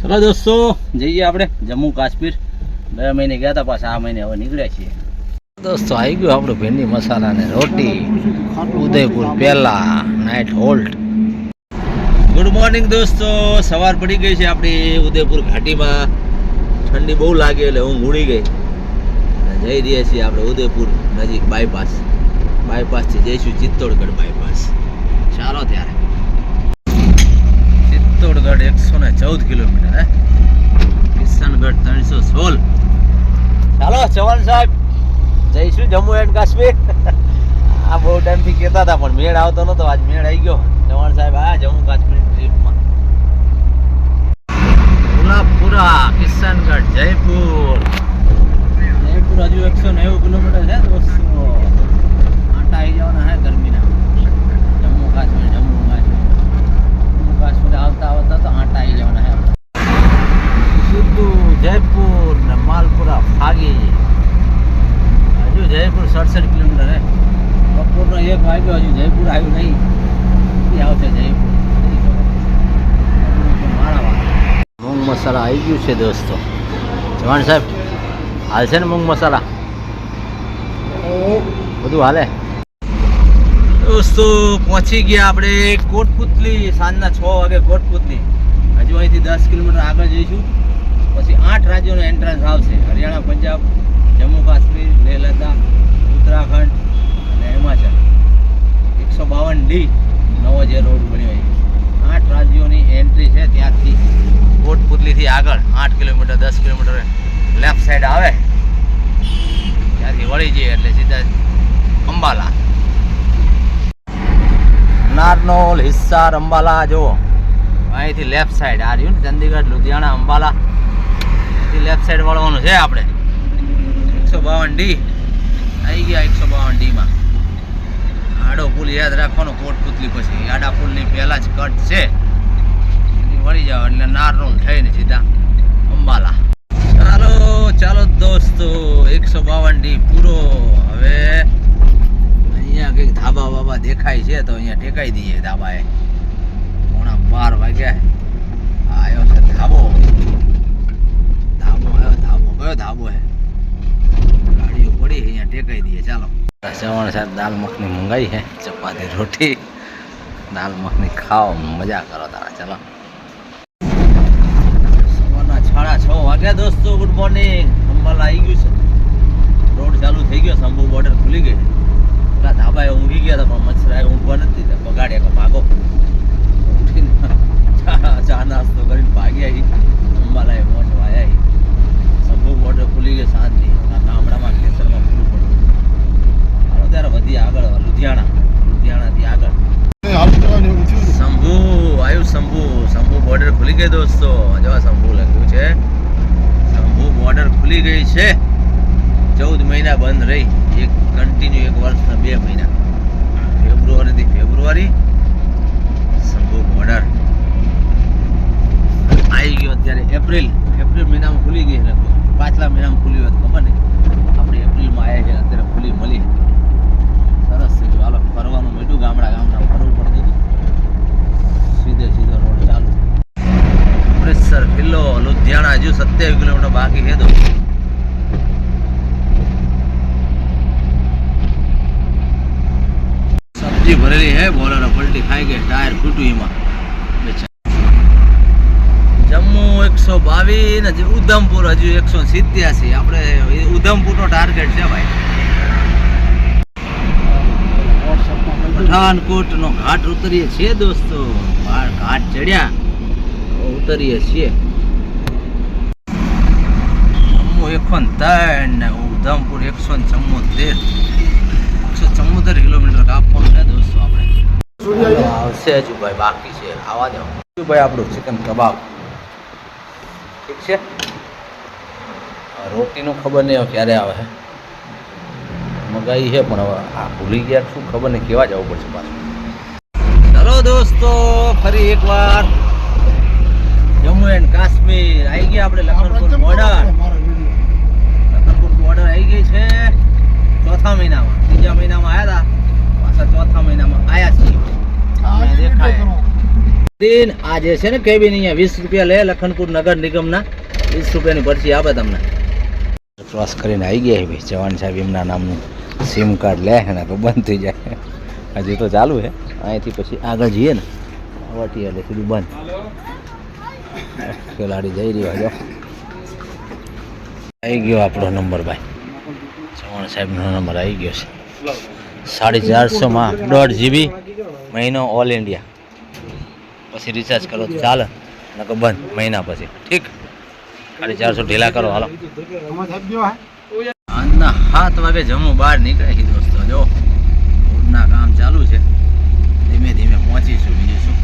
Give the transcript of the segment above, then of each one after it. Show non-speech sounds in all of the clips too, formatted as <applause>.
ચલો દોસ્તો જઈએ આપણે જમ્મુ કાશ્મીર. બે મહિને ગયા હતા પાછા આ મહિને હવે નીકળ્યા છીએ. દોસ્તો આવી ગયું આપણું ભીંડી મસાલા ને રોટી. ઉદયપુર પહેલા નાઇટ હોલ્ટ ગુડ મોર્નિંગ દોસ્તો સવાર પડી ગઈ છે આપણી ઉદયપુર ઘાટીમાં. ઠંડી બહુ લાગી એટલે હું ઉડી ગઈ. જઈ રહ્યા છીએ આપણે ઉદયપુર નજીક બાયપાસ બાયપાસથી જઈશું ચિત્તોડગઢ બાયપાસ ચાલો ત્યારે. ચિત્તોડગઢ એકસો ને ચૌદ કિલોમીટર, હે? કિશનગઢ ત્રણસો સોળ. ચાલો ચવાણ સાહેબ, જઈશું જમ્મુ એન્ડ કાશ્મીર. આ બહુ ટાઈમથી કહેતા હતા, પણ મેળ આવતો નતો આજ મેળ આવી ગયો. ચવાણ સાહેબ, આ જમ્મુ કાશ્મીર ટ્રીપમાં ગુલાબપુરા કિશનગઢ, જયપુર. જયપુર હજુ એકસો નેવું કિલોમીટર છે દોસ્તો આટા આવી જવાના હે ગરમીના. જમ્મુ કાશ્મીર, જમ્મુ. આવતા આવતા તો આંટા આવી જવાના છે સીધું જયપુર ને માલપુરા ફાગી હજુ જયપુર સડસઠ કિલોમીટર હે. બપોરનો એક વાગ્યો હજુ જયપુર આવ્યું નહીં. આવશે જયપુર. મૂંગ મસાલા આવી ગયું છે દોસ્તો. જવાન સાહેબ હાલ છે ને મૂંગ મસાલા? બધું હાલે? દોસ્તો, પહોંચી ગયા આપણે કોટપુતલી, સાંજના છ વાગે કોટપુતલી. હજુ અહીંથી દસ કિલોમીટર આગળ જઈશું. પછી આઠ રાજ્યોનો એન્ટ્રન્સ આવશે. હરિયાણા, પંજાબ, જમ્મુ, કાશ્મીર, લેહ લદ્દાખ, ઉત્તરાખંડ અને હિમાચલ. એકસો બાવન ડી નવો જે રોડ બન્યો છે આઠ રાજ્યોની એન્ટ્રી છે ત્યાંથી કોટપુતલીથી આગળ. આઠ કિલોમીટર, દસ કિલોમીટર લેફ્ટ સાઈડ આવે. ત્યાંથી વળી જઈએ એટલે સીધા અંબાલા. નારનોલ હિસ્સાર અંબાલા જુઓ. અહીંથી લેફ્ટ સાઈડ આ રહ્યું ને ચંદીગઢ, લુધિયાણા, અંબાલા. લેફ્ટ સાઈડ વળવાનું છે આપણે. એકસો બાવન ડી આવી ગયા એકસો બાવન ડીમાં આડો પુલ યાદ રાખવાનો કોટપુતલી પછી. આડા પુલની પહેલા જ કટ છે. વળી જાવ એટલે નારનોલ થઈને સીધા અંબાલા. ચાલો ચાલો દોસ્તો, એકસો બાવન ડી પૂરો. હવે અહીંયા કંઈક ધાબા બાબા દેખાય છે તો અહીંયા ટેકાઈ દઈએ ધાબાએ. પોણા બાર વાગ્યા. આવ્યો છે ધાબો. ધાબો આવ્યો ધાબો કયો ધાબો હે? ગાડીઓ પડી અહીંયા ટેકાઈ દઈએ. ચાલો. ચવાણ સાહેબ દાલ મખની મંગાઈ છે, ચપાતી રોટી. દાલ મખની ખાઓ, મજા કરો તારા. ચાલો. સવારના સાડા છ વાગ્યા દોસ્તો ગુડ મોર્નિંગ અંબાલા આવી ગયું છે. રોડ ચાલુ થઈ ગયો શંભુ બોર્ડર ખુલી ગઈ પેલા ધાબાએ ઊંઘી ગયા હતા પણ મચ્છરાએ ઊંઘવા નથી દીધા બગાડ્યા કે ભાગો. ઉઠીને ચા નાસ્તો કરીને ભાગ્યા અંબાલાએ મોજ વાયા શંભુ બોર્ડર ખુલી ગયો શાંતિ આ ગામડામાં ખેતરમાં ખુલ્લું પડ્યું. હાલો ત્યારે વધી આગળ લુધિયાણા. લુધિયાણાથી આગળ. શંભુ આવ્યું શંભુ. શંભુ બોર્ડર ખુલી ગઈ દોસ્તો. જવા શંભુ લખ્યું છે. શંભુ બોર્ડર ખુલી ગઈ છે. ચૌદ મહિના બંધ રહી. કન્ટિન્યુ એક વર્ષના બે મહિના. ફેબ્રુઆરીથી ફેબ્રુઆરી શંભુ બોર્ડર આવી ગયો અત્યારે એપ્રિલ. એપ્રિલ મહિનામાં ખુલી ગઈ લગભગ. પાછલા મહિનામાં ખુલી હોય ખબર નહીં. આપણે એપ્રિલમાં આવ્યા છે, અત્યારે ખુલી મળી. સરસ છે. જો ફરવાનું મળ્યું ગામડા ગામડા. ફરવું પડતું હતું. સીધે સીધો રોડ ચાલુ. અમૃતસર કિલ્લો લુધિયાણા હજુ સત્યાવીસ કિલોમીટર બાકી છે તો. સબ્જી ભરેલી હે, બોલેરો પલટી ખાઈ ગઈ, ટાયર ફૂટ્યું એમાં. જમ્મુ એકસો બાવીસ ને ઉધમપુર હજુ એકસો સિત્યાસી. આપણે ઉધમપુરનો ટાર્ગેટ છે ભાઈ. પઠાનકોટ નો ઘાટ ઉતરીએ છીએ દોસ્તો. ઘાટ ચડ્યા, ઉતરીએ છીએ. જમ્મુ એકસો ત્રણ ને ઉધમપુર એકસો ને ચુમ્મોતેર એકસો ચુમ્મોતેર કિલોમીટર કાપવાનું છે દોસ્તો આપણે. આવશે હજુ ભાઈ બાકી છે આવા દો. શું ભાઈ આપણું ચિકન કબાબ ઠીક છે? રોટીનું ખબર નહીં ક્યારે આવે. છે મગાઈ છે પણ હવે આ ભૂલી ગયા શું ખબર નહીં કેવા જવું પડશે પાછું. ચલો દોસ્તો ફરી એકવાર. જમ્મુ એન્ડ કાશ્મીર. આવી ગયા આપણે લખનપુર બોર્ડર લખનપુર બોર્ડર આવી ગઈ છે. ચોથા મહિનામાં. ત્રીજા મહિનામાં આવ્યા હતા પાછા ચોથા મહિનામાં આવ્યા છીએ. દિન આજે છે ને કેબિન અહીંયા વીસ રૂપિયા લે લખનપુર નગર નિગમના. વીસ રૂપિયાની પરચી આપે તમને. ક્રોસ કરીને આવી ગયા ભાઈ. જવાન સાહેબ એમના નામનું સિમ કાર્ડ લે ને તો બંધ થઈ જાય. હજી તો ચાલુ છે. અહીંથી પછી આગળ જઈએ ને. વટી એટલે સીધું બંધ. <laughs> ખેલાડી જઈ રહ્યો જો આવી ગયો આપણો નંબર ભાઈ. ચૌહાણ સાહેબનો નંબર આવી ગયો છે. સાડી ચારસોમાં દોઢ જીબી મહિનો ઓલ ઇન્ડિયા પછી રિચાર્જ કરો તો ચાલે, નકર બંધ મહિના પછી. ઠીક? સાડી ચારસો ઢીલા કરો, હાલો. આજના સાત વાગે જમું બહાર નીકળે છે દોસ્તો, જો. રોડના કામ ચાલુ છે. ધીમે ધીમે પહોંચીશું, બીજું શું?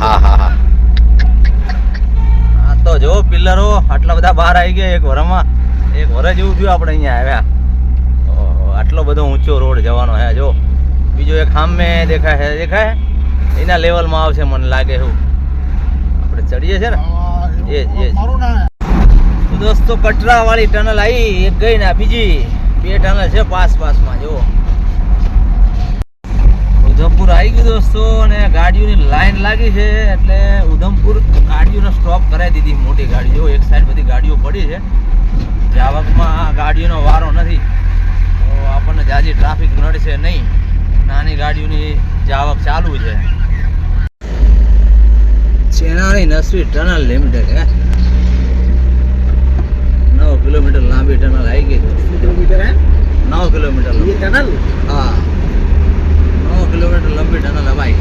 હા હા હા. તો જો, પિલ્લરો, આટલા બધા બહાર આવી ગયા એક વરમાં. એક વરસ જેવું થયું આપણે અહીંયા આવ્યા. આટલો બધો ઊંચો રોડ જવાનો હે, જો. બીજો એક સામે દેખાય છે દેખાય એના લેવલમાં આવશે મને લાગે એવું. આપણે ચડીએ છે ને? એ એ તો દોસ્તો કટરા વાળી ટનલ આવી એક ગઈ ને બીજી. બે ટનલ છે પાસ પાસમાં જો ઉધમપુર આવી ગયું દોસ્તો, અને ગાડીઓની લાઈન લાગી છે, એટલે ઉધમપુર ગાડીઓનો સ્ટોપ કરાવી દીધી મોટી ગાડી. જો એક સાઈડ બધી ગાડીઓ પડી છે. જાવકમાં ગાડીઓનો વારો નથી તો આપણને જાજી ટ્રાફિક નડશે નહીં નાની ગાડીઓની જાવક ચાલુ છે. ચેનાની નસવી ટનલ લિમિટેડ હે? નવ કિલોમીટર લાંબી ટનલ આવી ગઈ નવ કિલોમીટર. હા નવ કિલોમીટર લંબી ટનલ હવાઈ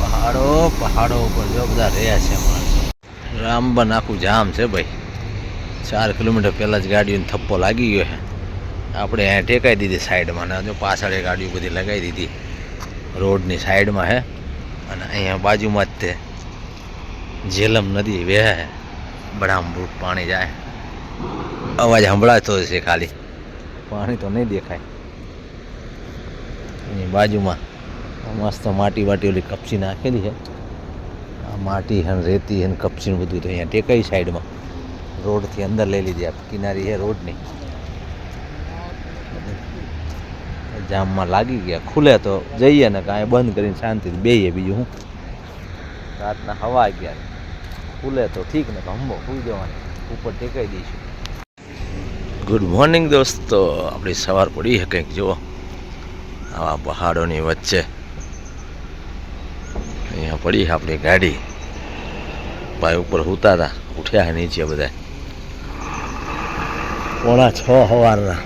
પહાડો પહાડો ઉપર જો બધા રહ્યા છે માણસો રામબન આખું જામ છે ભાઈ. ચાર કિલોમીટર પહેલાં જ ગાડીઓને થપ્પો લાગી ગયો છે. આપણે અહીંયા ટેકાઈ દીધી સાઈડમાં ને જો પાછળ ગાડીઓ બધી લગાવી દીધી. રોડની સાઈડમાં હે. અને અહીંયા બાજુમાં જ તે ઝેલમ નદી વહે છે પાણી જાય. અવાજ સંભળાતો છે ખાલી. પાણી તો નહીં દેખાય. એની બાજુમાં મસ્ત માટી વાટી ઓલી કપચી નાખેલી છે. માટી હન, રેતી હન, કપચીન બધું તો અહીંયા ટેકાઈ સાઈડમાં. રોડથી અંદર લઈ લીધી. આ કિનારી છે રોડની. જામમાં લાગી ગયા. ખુલે તો જઈએ ને કાંઈ બંધ કરીને શાંતિથી બેહીએ બીજું હું રાતના હવા અગિયાર ખુલે તો ઠીક ને હંબો ખુલી જવાની. ઉપર ટેકાઈ દઈશું. ગુડ મોર્નિંગ દોસ્તો. આપણી સવાર પડી છે કંઈક, જુઓ. આવા પહાડોની વચ્ચે. અહીંયા પડી આપણી ગાડી. ભાઈ ઉપર સૂતા હતા ઉઠ્યા નીચે બધા પોણા છ સવારના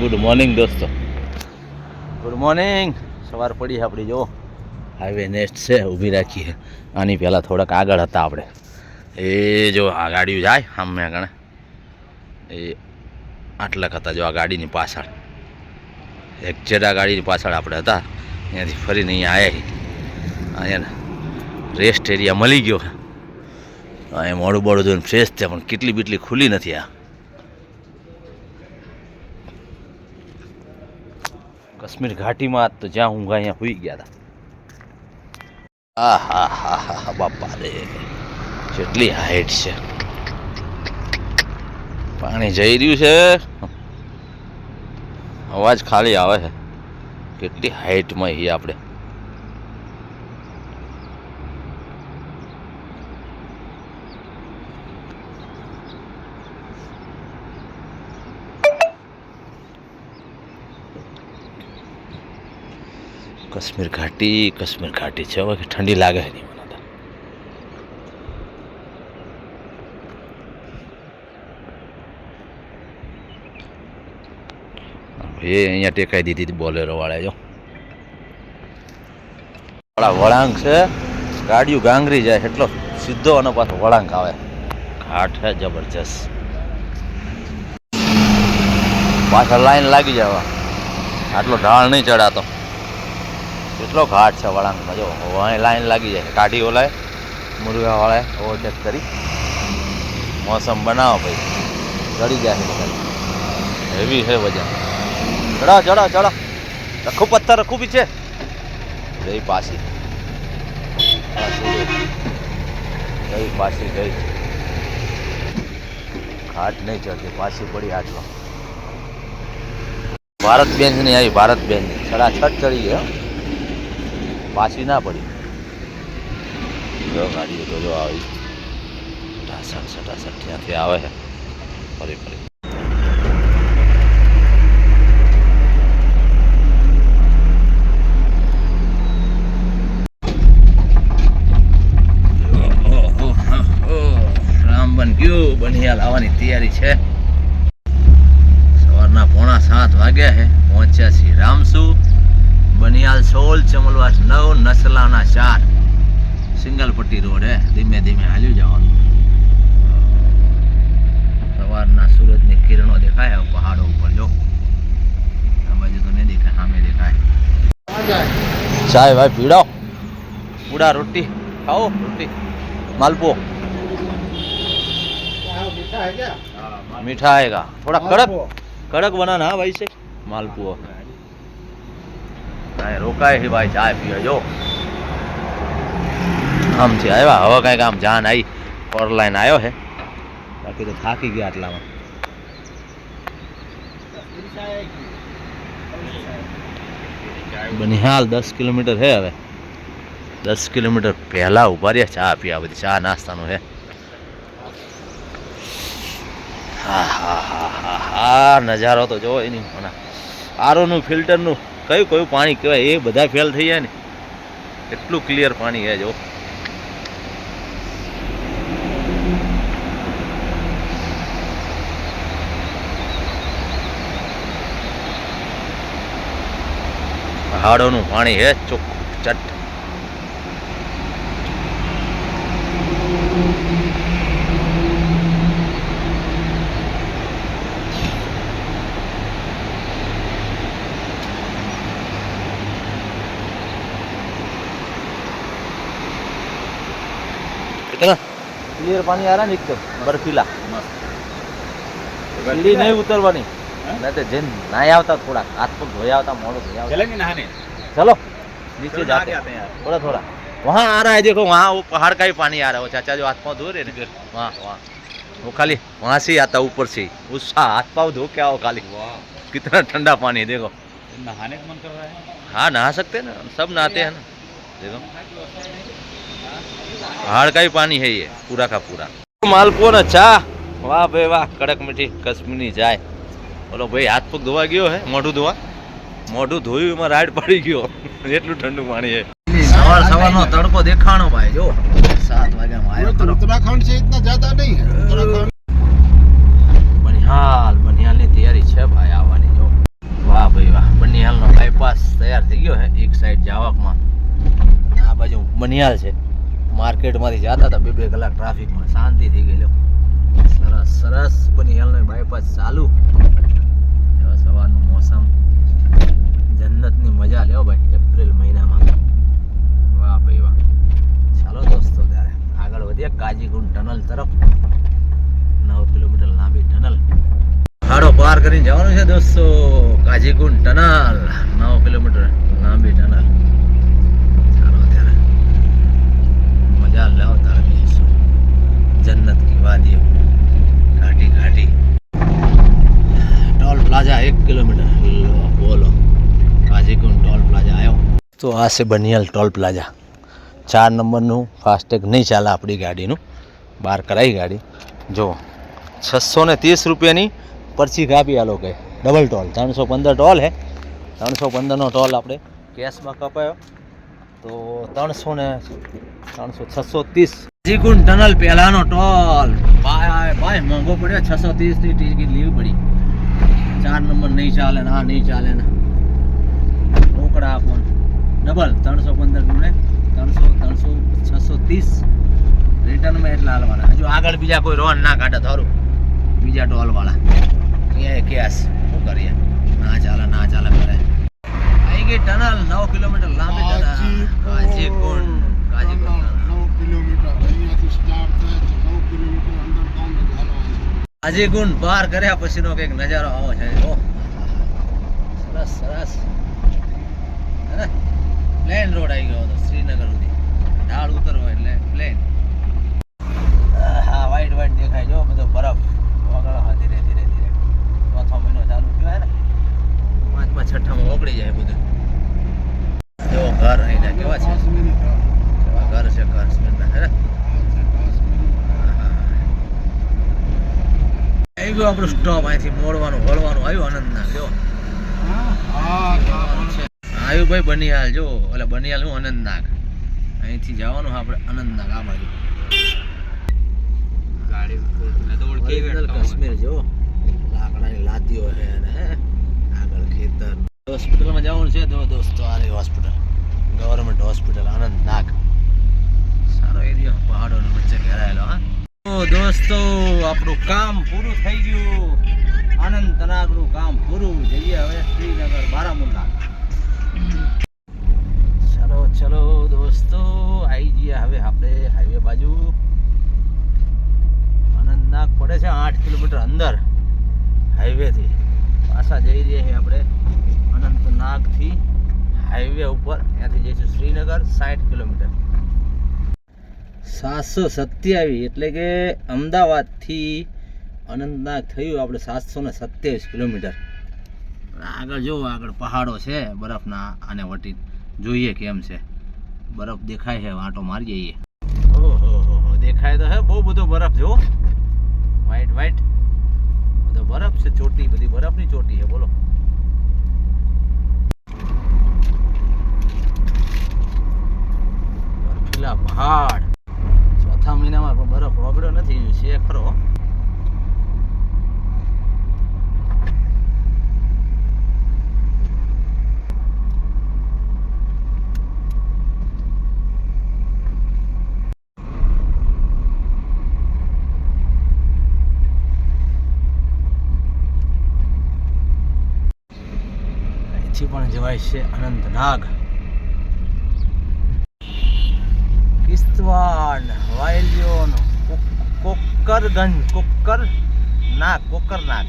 ગુડ મોર્નિંગ દોસ્તો. ગુડ મોર્નિંગ સવાર પડી આપણી જો હાઈવે નેક્સ્ટ છે ઊભી રાખીએ. આની પહેલાં થોડાક આગળ હતા આપણે. એ જો આ ગાડીઓ જાય સામે આગળ એ આટલા હતા જો આ ગાડીની પાછળ. એક્ઝેટ આ ગાડીની પાછળ આપણે હતા. ત્યાંથી ફરીને અહીંયા આવ્યા અહીંયા રેસ્ટ એરિયા મળી ગયો અહીંયા મોડું બોડું જોઈને ફ્રેશ છે પણ કેટલી બીટલી ખુલ્લી નથી આ. કાશ્મીર ઘાટીમાં તો જ્યાં ઊંઘા અહીંયા હુઈ ગયા હતા. આ હા હા હા બાપા રે. કેટલી હાઈટ છે. પાણી જઈ રહ્યું છે. અવાજ ખાલી આવે છે. કેટલી હાઈટમાં છીએ આપણે. કશ્મીર ઘાટી કશ્મીર ઘાટી છે. હવે ઠંડી લાગે છે નહીં મને તો. એ અહીંયા ટેકાઈ દીધી બોલેરો વાળા, જો. વાળા વળાંક છે. ગાડીઓ ગાંગરી જાય એટલો સીધો અને પાછો વળાંક આવે. ઘાટ છે જબરજસ્ત. પાછળ લાઈન લાગી જવા. આટલો ઢાળ નહીં ચડાતો. કેટલો ઘાટ છે વળાંકમાં જો. અહીં લાઈન લાગી જાય કાઢી ઓલાય. મુરગાવાળાએ ઓવરટેક કરી. મોસમ બનાવો ભાઈ. ચડી જાય હેવી છે વજન. ચડા ચડા ચડા. રખો પથ્થર, રખું પીછે. જઈ પાછી જઈ. પાછી ગઈ ઘાટ નહીં ચડતી, પાછી પડી આટલો ભારત બેન્ચ નહીં આવી ભારત બેન્ચ છડા છત ચડી ગયો. પાછી ના પડી. જો ગાડીઓ તો જો, આવી. ઢાસણ સટાસટ ત્યાંથી આવે? છે ફરી ફરી રામ બન ગયું લાવવાની તૈયારી છે. સવારના પોણા સાત વાગ્યા છે. પહોંચ્યા છીએ રામસુ, બનિયાલ સોળ ચમલવાસ નવ, નસલાના ચાર. સિંગલ પટ્ટી રોડ હે. ધીમે ધીમે હાલ્યું જવાનું. સવારના સૂરજની કિરણો દેખાય પહાડો ઉપર જો. બાજુ તો નહીં દેખાય, સામે દેખાય. ચાય ભાઈ પીડો. પૂડા રોટી. ખાઓ રોટી. માલપો मीठा आएगा थोड़ा कड़क कड़क बनाना हाँ भाई से मालपुआ કાંઈ રોકાય છે ભાઈ ચાય પીવે જો આમથી આવ્યા હવે કાંઈક આમ જાન આવી ફોર લાઈન આવ્યો છે બાકી તો થાકી ગયા આટલામાં બનિહાલ દસ કિલોમીટર છે હવે દસ કિલોમીટર પહેલા ઉભા રહ્યા ચા પીવા બધી ચા નાસ્તાનું છે હા હા હા હા હા નજારો તો જો એની મને. આરોનું, ફિલ્ટરનું, કયું કયું પાણી કહેવાય, એ બધા ફેલ થઈ જાય ને. એટલું ક્લિયર પાણી છે જો હાડોનું પાણી હે ચોખ્ખું ચટ. कितना क्लियर पानी आ रहा है एकदम बर्फीला સીડી નહીં ઉતરવાની નહીં તો જેમ નાય આવતા થોડા હાથ પગ ધોયા આવતા મોડો ધોયા આવતા चलेंगे नहाने चलो नीचे चलो नहा जाते के हैं आते हैं यार थोड़ा थोड़ा वहाँ आ रहा है देखो वहाँ वो पहाड़ का ही पानी आ रहा है वो चाचा जो हाथ पाँव धो रहे हैं ना वहाँ वहाँ वो खाली वहाँ से ही आता ऊपर से ही उस हाथ पाँव धो क्या हो खाली वाह कितना ठंडा पानी है देखो नहाने का मन कर रहा है हाँ नहा सकते हैं ना सब नहाते हैं ना देखो पहाड़ का ही पानी है ये पूरा का पूरा मालपुओ ને ચા વાહ ભાઈ વાહ કડક મીઠી કશ્મીરની ચાય બોલો ભાઈ હાથ પગ ધોવા ગયો હે મોઢું ધોવા મોઢું ધોયું એમાં રાડ પડી ગયો એટલું ઠંડુ પાણી છે સવાર સવારનો તડકો દેખાણો ભાઈ જો સાત વાગ્યામાં આવ્યો ખરો उत्तराखंड से इतना ज्यादा नहीं है उत्तराखंड બનિહાલ બનિહાલની તૈયારી છે ભાઈ આવવાની જો વાહ ભાઈ વાહ બનિહાલનો બાયપાસ તૈયાર થઈ ગયો હે એક સાઈડ જાવકમાં આ બાજુ બનિહાલ છે માર્કેટમાંથી જતા હતા બે બે કલાક ટ્રાફિકમાં. શાંતિ થઈ ગઈ સરસ સરસ. સરસ હેલનો બાયપાસ ચાલુ. સવારનું મોસમ. જન્નતની મજા લેવો ભાઈ, એપ્રિલ મહિનામાં. વાહ ભાઈ વાહ. ચાલો દોસ્તો ત્યારે, આગળ વધીએ. કાજીગુંડ ટનલ તરફ. નવ કિલોમીટર લાંબી ટનલ. હાડો પાર કરીને જવાનું છે દોસ્તો કાજીગુંડ ટનલ. નવ કિલોમીટર લાંબી ટનલ ચાલો ત્યારે મજા લો તારે બીજી શું જન્નત કી વાદીઓ ઘાટી ઘાટી. ટોલ પ્લાઝા એક કિલોમીટર. બોલો. કાજીકુંડ ટોલ પ્લાઝા આવ્યો. તો આ છે બનિયાલ ટોલ પ્લાઝા. ચાર નંબરનું ફાસ્ટેગ નહીં ચાલે આપણી ગાડીનું. બહાર કરાવી ગાડી. જો, છસો ને ત્રીસ રૂપિયાની પરચી કાપી આ લોકોએ. ડબલ ટોલ ત્રણસો પંદર ટોલ હે. ત્રણસો પંદરનો ટોલ આપણે કેશમાં કપાયો. તો ત્રણસો ને ત્રણસો છસો ત્રીસ. જીકુંડ ટનલ પહેલાનો ટોલ. ભાઈ ભાઈ મોંઘો પડ્યો. છસો ત્રીસની ટિકિટ લેવી પડી. ચાર નંબર નહીં ચાલે ને, હા, નહીં ચાલે ને. રોકડા આપો ડબલ, ત્રણસો પંદર ગુણે ત્રણસો ત્રણસો, છસો ત્રીસ. રિટર્નમાં એટલા હાલવાના. હજુ આગળ બીજા કોઈ રોન ના કાઢે થોડું બીજા ટોલવાળા. એ કેસ શું કરીએ? ના ચાલે ના ચાલે કરે આવી ટનલ નવ કિલોમીટર લાંબી ટનલ. કાજીકુંડ કાજીકુંડ 9 કિલોમીટર. અહીંયાથી સ્ટાર્ટ થાય તો 9 કિલોમીટર જ હાલવાનું કાજીકુંડ પાર કર્યા પછીનો કંઈક નજારો આવો છે. ઓ સરસ સરસ હે પ્લેન રોડ આવી ગયો હતો શ્રીનગર સુધી ઢાળ ઉતરવો એટલે પ્લેન વાઈટ વાઈટ દેખાય જો બધો બરફ ઓગળો હા ધીરે ધીરે ધીરે ચોથો મહિનો ચાલુ થયો હે ને પાંચમા છઠ્ઠામાં ઓગળી જાય બધું જો ઘર અહીંના કેવા છે કાશ્મીરી ઘર. કેવા ઘર છે ઘર સ્મિતના હે ને આ છે કાશ્મીરી ઘર. આવી ગયો આપણો સ્ટોપ અહીંથી મોડવાનું વળવાનું આવ્યું આનંદના જો. આવ્યું ભાઈ બનિયાલ જો. એટલે બનિયાલ હું અનંતનાગ અહીંથી જવાનું આપણે અનંતનાગ આ બાજુ. કાશ્મીર જો. લાકડાની લાદીઓ છે અને હે. આગળ ખેતર. હોસ્પિટલમાં જવાનું છે દો દોસ્તો આ હોસ્પિટલ. Government hospital આનંદનાગ. સારો એરિયા પહાડોની વચ્ચે ઘેરાયેલો હા. દોસ્તો, આપણું કામ પૂરું થઈ ગયું. આનંદનાગનું કામ પૂરું. જઈએ હવે શ્રીનગર બારામુલ્લા. ચલો ચલો દોસ્તો આવી ગયા હવે આપણે હાઈવે બાજુ. આનંદનાગ પડે છે આઠ કિલોમીટર અંદર હાઈવેથી પાછા જઈ રહ્યા છીએ આપણે અનંતનાગથી હાઈવે ઉપર. ત્યાંથી જઈશું શ્રીનગર સાઠ કિલોમીટર. સાતસો સત્યાવીસ એટલે કે અમદાવાદથી અનંતનાગ થયું આપણે સાતસો ને સત્યાવીસ કિલોમીટર. આગળ જુઓ આગળ પહાડો છે, બરફના આને વટી જોઈએ કેમ છે. બરફ દેખાય છે આંટો મારી જઈએ ઓહો દેખાય તો હે, બહુ બધો બરફ જુઓ વ્હાઈટ વ્હાઈટ બધો બરફ છે, ચોટી, બધી બરફની ચોટી છે, બોલો. બરફીલા પહાડ ચોથા મહિનામાં પણ બરફ ઓગળ્યો નથી છે ખરો પણ જવાય છે અનંતનાગ. કિસ્તવાડ વાયલિયોન કોકરગંજ કોકર નાગ કોકરનાગ.